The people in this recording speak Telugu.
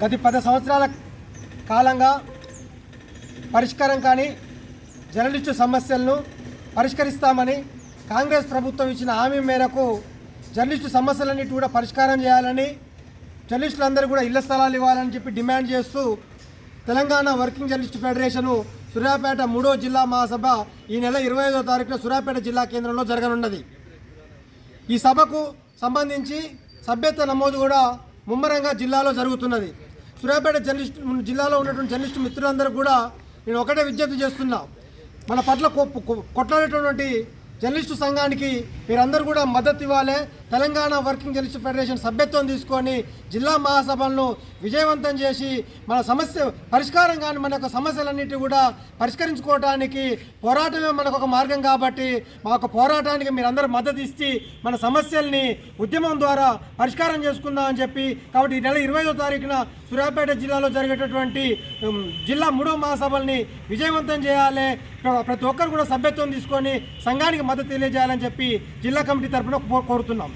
గత పది సంవత్సరాల కాలంగా పరిష్కారం కానీ జర్నలిస్టు సమస్యలను పరిష్కరిస్తామని కాంగ్రెస్ ప్రభుత్వం ఇచ్చిన హామీ మేరకు జర్నలిస్టు సమస్యలన్నిటి కూడా పరిష్కారం చేయాలని జర్నలిస్టులందరూ కూడా ఇళ్ళ స్థలాలు ఇవ్వాలని చెప్పి డిమాండ్ చేస్తూ Telangana working journalist federation Suryapet మూడో జిల్లా మహాసభ ఈ నెల ఇరవై ఐదో తారీఖున సూర్యాపేట జిల్లా కేంద్రంలో జరగనున్నది. ఈ సభకు సంబంధించి సభ్యత్వ నమోదు కూడా ముమ్మరంగా జిల్లాలో జరుగుతున్నది. సూర్యాపేట జర్నలిస్ట్ జిల్లాలో ఉన్నటువంటి జర్నలిస్ట్ మిత్రులందరూ కూడా నేను ఒకటే విజ్ఞప్తి చేస్తున్నా. మన పట్ల కొట్లాడేటటువంటి జర్నలిస్టు సంఘానికి మీరందరూ కూడా మద్దతు ఇవ్వాలి. తెలంగాణ వర్కింగ్ జర్నలిస్ట్ ఫెడరేషన్ సభ్యత్వం తీసుకొని జిల్లా మహాసభలను విజయవంతం చేసి మన సమస్య పరిష్కారం కానీ మన యొక్క సమస్యలన్నిటి కూడా పరిష్కరించుకోవడానికి పోరాటమే మనకు ఒక మార్గం కాబట్టి మా యొక్క పోరాటానికి మీరందరూ మద్దతు ఇచ్చి మన సమస్యల్ని ఉద్యమం ద్వారా పరిష్కారం చేసుకుందాం అని చెప్పి కాబట్టి ఈ నెల ఇరవై తారీఖున సూర్యాపేట జిల్లాలో జరిగేటటువంటి జిల్లా మూడో మహాసభల్ని విజయవంతం చేయాలి ప్రతి ఒక్కరు కూడా సభ్యత్వం తీసుకొని సంఘానికి మద్దతు తెలియజేయాలని చెప్పి జిల్లా కమిటీ తరఫున కో- కోరుతున్నాం.